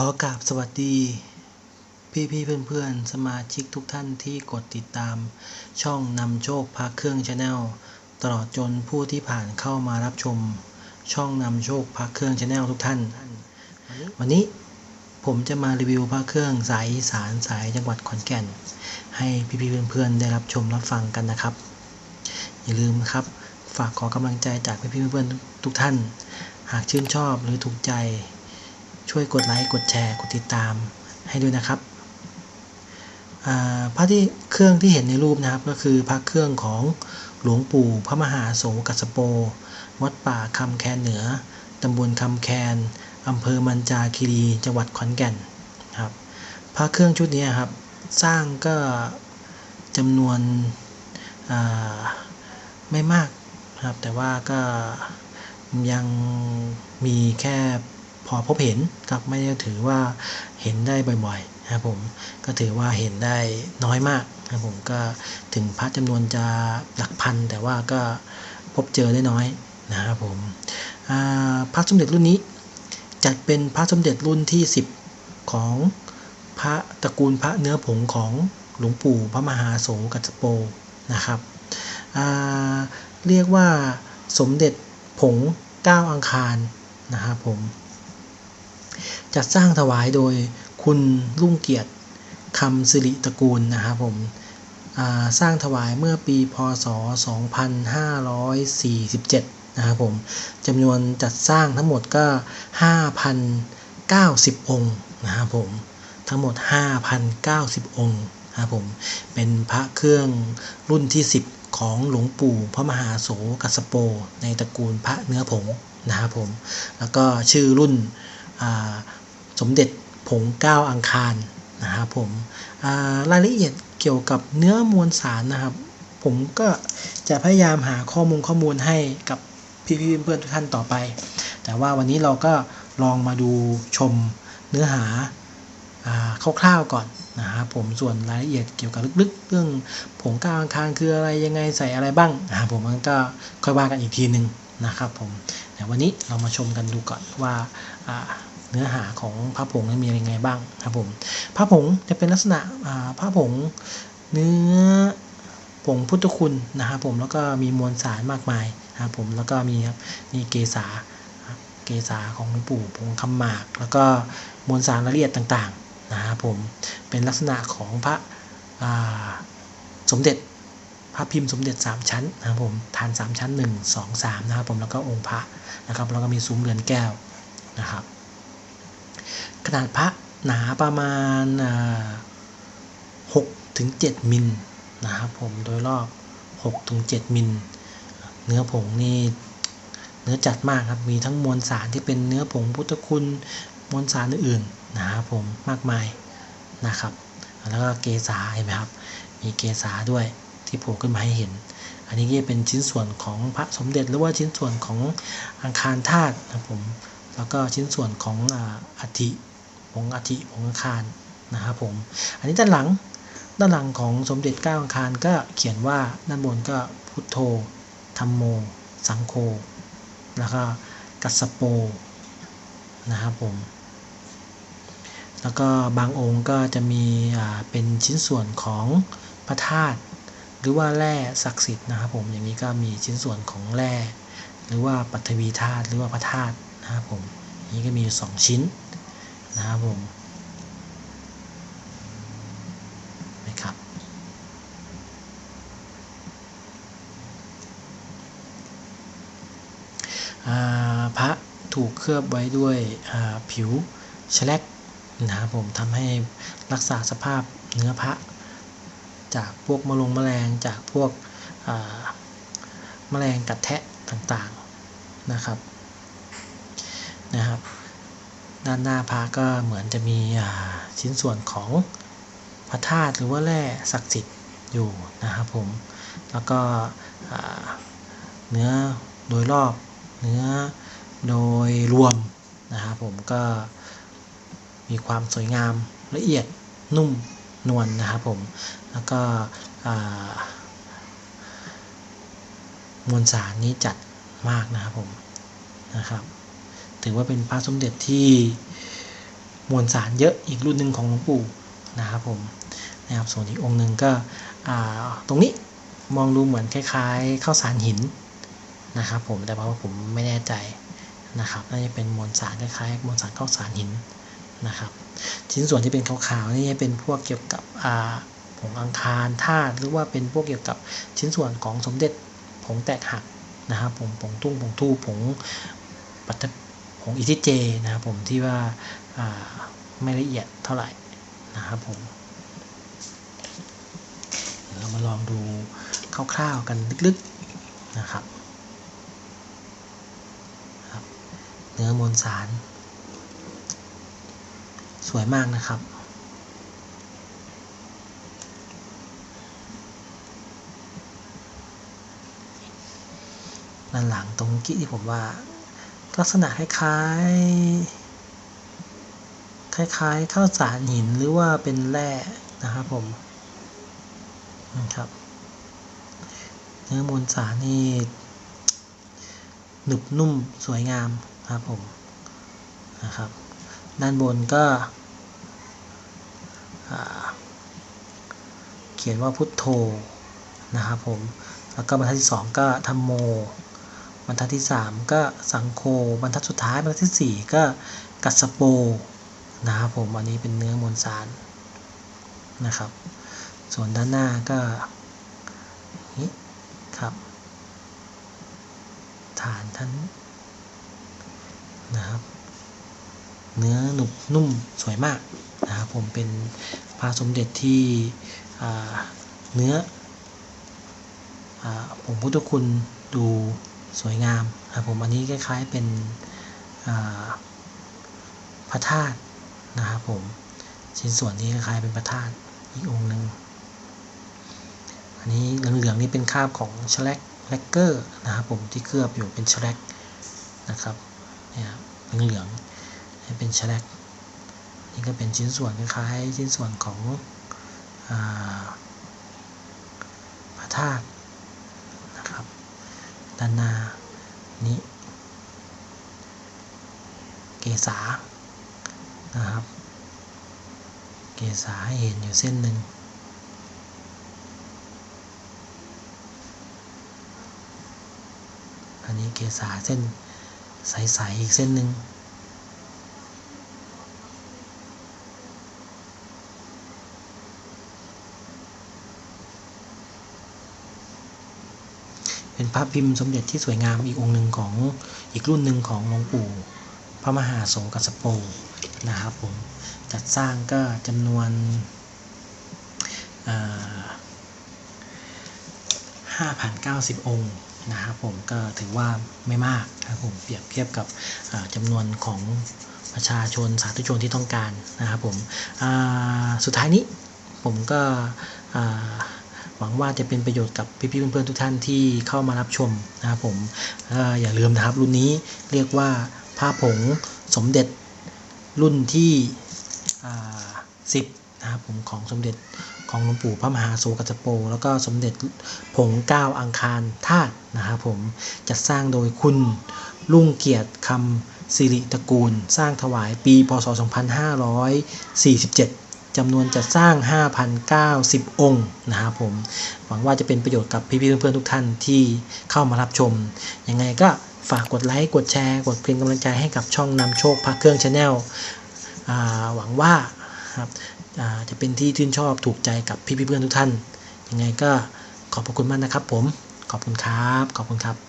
ขอกราบสวัสดี พี่พี่เพื่อนเพื่อนๆสมาชิกทุกท่านที่กดติดตาม ช่องนำโชคพาเครื่องชาแนลตลอดจนผู้ที่ผ่านเข้ามารับชม ช่องนำโชคพาเครื่องชาแนลทุกท่าน วันนี้ผมจะมารีวิวพระเครื่องสายสารสายจังหวัดขอนแก่น ให้พี่พี่เพื่อนเพื่อนๆได้รับชมรับฟังกันนะครับ อย่าลืมนะครับ ฝากขอกำลังใจจากพี่พี่เพื่อนๆทุกท่าน หากชื่นชอบหรือถูกใจ ช่วยกดไลค์กดแชร์กดติดตามให้ด้วยนะครับพระที่เครื่องที่เห็นในรูปนะครับก็คือพระเครื่องของหลวงปู่พระมหาโสกัสโป วัดป่าคำแคนเหนือตำบลคำแคนอำเภอมันจาคีรีจังหวัดขอนแก่นครับพระเครื่องชุดนี้ครับสร้างก็จำนวนไม่มากครับแต่ว่าก็ยังมีแค่ พอพบเห็นครับไม่ได้ถือว่าเห็นได้บ่อยๆนะครับผมก็ถือว่าเห็นได้น้อยมากนะครับผมก็ถึงพระจำนวนจะหลักพัน แต่ว่าก็พบเจอได้น้อยนะครับผมพระสมเด็จรุ่นนี้จัดเป็นพระสมเด็จรุ่นที่ 10 ของพระตระกูลพระเนื้อผงของหลวงปู่พระมหาโสกัสโปนะครับเรียกว่าสมเด็จผงเก้าอังคารนะครับผม จัดสร้างถวายโดยคุณรุ่งเกียรติคำสิริตระกูลนะครับผมสร้างถวายเมื่อปีพศ 2547 นะครับผมจำนวนจัดสร้างทั้งหมดก็ 5,090 องค์นะครับผมทั้งหมด 5,090 องค์นะครับผมเป็นพระเครื่องรุ่นที่ 10 ของหลวงปู่พระมหาโสกัสโป ในตระกูลพระเนื้อผงนะครับผมแล้วก็ชื่อรุ่น สมเด็จผงเก้าอังคารนะครับผมรายละเอียดเกี่ยวกับเนื้อมวลสารนะครับ ผมก็จะพยายามหาข้อมูลข้อมูลให้กับพี่ๆเพื่อนทุกท่านต่อไป แต่ว่าวันนี้เราก็ลองมาดูชมเนื้อหาคร่าวๆก่อนนะครับผมส่วนรายละเอียดเกี่ยวกับลึกๆ เรื่องผงก้าอังคารคืออะไรยังไงใส่อะไรบ้างนะครับผมมันก็ค่อยว่ากันอีกทีหนึ่งนะครับผม แต่วันนี้เรามาชมกันดูก่อนว่าเนื้อหาของพระผงนั้นมีอะไรไงบ้างครับผมพระผงจะเป็นลักษณะพระผงเนื้อผงพุทธคุณนะครับผมแล้วก็มีมวลสารมากมายนะครับผมแล้วก็มีครับมีเกษาเกษาของหลวงปู่ผงคำหมาก แล้วก็มวลสารละเอียดต่างๆนะครับผมเป็นลักษณะของพระสมเด็จ พระพิมพ์สมเด็จ 3 ชั้นนะครับผมฐาน 3 ชั้น 1 2 3นะครับผมแล้วก็องค์พระนะครับแล้วก็มีซุ้มเรือนแก้วนะครับ ขนาดพระหนาประมาณ6ถึง7มิลนะครับผมโดยรอบ6ถึง7มิลเนื้อผงนี่เนื้อจัดมากครับมีทั้งมวลสารที่เป็นเนื้อผงพุทธคุณมวลสารอื่นๆนะครับผมมากมายนะครับ แล้วก็เกษาเห็นไหมครับ มีเกษาด้วย ที่โผล่ขึ้นมาให้เห็น อันนี้ก็เป็นชิ้นส่วนของพระสมเด็จหรือว่าชิ้นส่วนของอังคารธาตุนะผมแล้วก็ชิ้นส่วนของอัฐิผงอัฐิผงอังคารนะครับผมอันนี้ด้านหลังด้านหลังของสมเด็จเก้าอังคารก็เขียนว่าด้านบนก็พุทโธธรรมโม สังโฆแล้วก็กัสโปนะครับผมแล้วก็บางองค์ก็จะมีเป็นชิ้นส่วนของพระธาตุ หรือว่าแร่ศักดิ์สิทธิ์นะครับผมอย่างนี้ก็มีชิ้นส่วนของแร่หรือว่าปัทวีธาตุหรือว่าพระธาตุนะครับผมนี้ก็มีสองชิ้นนะครับผมนะครับพระถูกเคลือบไว้ด้วยผิวแฉลกนะครับผมทำให้รักษาสภาพเนื้อพระ จากพวกมะลงแมลงจากพวกแมลงกัดแทะต่างๆนะครับนะครับ ด้านหน้าพระก็เหมือนจะมีชิ้นส่วนของพระธาตุหรือว่าแร่ศักดิ์สิทธิ์อยู่นะครับผมแล้วก็เนื้อโดยรอบเนื้อโดยรวมนะครับผมก็มีความสวยงามละเอียดนุ่ม นวลนนะครับผม แล้วก็มวลสารนี้จัดมากนะครับผมนะครับ ถือว่าเป็นพระสมเด็จที่มวลสารเยอะอีกรุ่นหนึ่งของหลวงปู่นะครับผมนะครับส่วนอีกองค์หนึ่งก็ตรงนี้มองดูเหมือนคล้ายๆข้าวสารหินนะครับผมแต่ว่าผมไม่แน่ใจนะครับน่าจะเป็นมวลสารคล้ายๆมวลสารข้าวสารหินนะครับ ชิ้นส่วนที่เป็นขาวๆนี่เป็นพวกเกี่ยวกับอ่าผงอังคารธาตุหรือว่าเป็นพวกเกี่ยวกับชิ้นส่วนของสมเด็จผงแตกหักนะครับผมผงตุ้งผงทู่ผงปัตผงอิทิเจนะครับผมที่ว่าอ่าไม่ละเอียดเท่าไหร่นะครับผมเรามาลองดูคร่าวๆกันลึกๆนะครับ เนื้อมวลสาร สวยมากนะครับ ด้านหลังตรงกี้ที่ผมว่า ลักษณะคล้ายๆคล้ายๆข้าวสารหินหรือว่าเป็นแร่นะครับผมนะครับเนื้อมวลสารนี่หนึบนุ่มสวยงามครับผมนะครับ ด้านบนก็เขียนว่าพุทโธนะครับผม แล้วก็บรรทัดที่ 2 ก็ธรรมโม บรรทัดที่ 3 ก็สังโฆบรรทัดสุดท้ายบรรทัดทีสี่4 ก็กัสสโปนะครับผม อันนี้เป็นเนื้อมวลสารนะครับ ส่วนด้านหน้าก็นี่ครับ ฐานท่านนะครับ เนื้อหนุบนุ่มสวยมากนะครับผมเป็นพระสมเด็จที่เนื้ออผงพุทธคุณดูสวยงามนะครับผมอันนี้คล้ายๆเป็นพระธาตุนะครับผมชิ้นส่วนนี้คล้ายๆเป็นพระธาตุอีกองค์หนึ่งอันนี้เหลืองๆนี่เป็นคราบของชแลกแลกเกอร์นะครับผมที่เคลือบอยู่เป็นชแลกนะครับเนี่ยเหลืองๆ ให้เป็นชแลกนี่ก็เป็นชิ้นส่วนคล้ายๆชิ้นส่วนของพระธาตุนะครับด้านหน้านี้เกษานะครับ เกษาให้เห็นอยู่เส้นหนึ่งอันนี้เกษาเส้นใสๆอีกเส้นหนึ่ง เป็นพระพิมพ์สมเด็จที่สวยงามอีกองค์หนึ่งของอีกรุ่นหนึ่งของหลวงปู่พระมหาโสกัสโปนะครับผมจัดสร้างก็จำนวนห้าพันเก้าสิบองค์นะครับผมก็ถือว่าไม่มากนะครับผมเปรียบเทียบกับจำนวนของประชาชนสาธุชนที่ต้องการนะครับผมสุดท้ายนี้ผมก็ หวังว่าจะเป็นประโยชน์กับพี่ๆเพื่อนๆทุกท่านที่เข้ามารับชมนะครับผมออย่าลืมนะครับรุ่นนี้เรียกว่าผ้าผงสมเด็จรุ่นที่10นะครับผมของสมเด็จของหลวงปู่พระมหาโสกัสโป แล้วก็สมเด็จผงเก้าอังคารธาตุนะครับผมจัดสร้างโดยคุณรุ่งเกียรติคำสิริตระกูล สร้างถวายปีพศ 2547 จำนวนจะสร้าง 5,090 องค์นะครับผม หวังว่าจะเป็นประโยชน์กับพี่ๆเพื่อนๆทุกท่านที่เข้ามารับชม ยังไงก็ฝากกดไลค์ กดแชร์ กดเป็นกำลังใจให้กับช่องนำโชคพระเครื่องชาแนลหวังว่าครับจะเป็นที่ชื่นชอบถูกใจกับพี่ๆเพื่อนทุกท่าน ยังไงก็ขอบพระคุณมากนะครับผม ขอบคุณครับ ขอบคุณครับ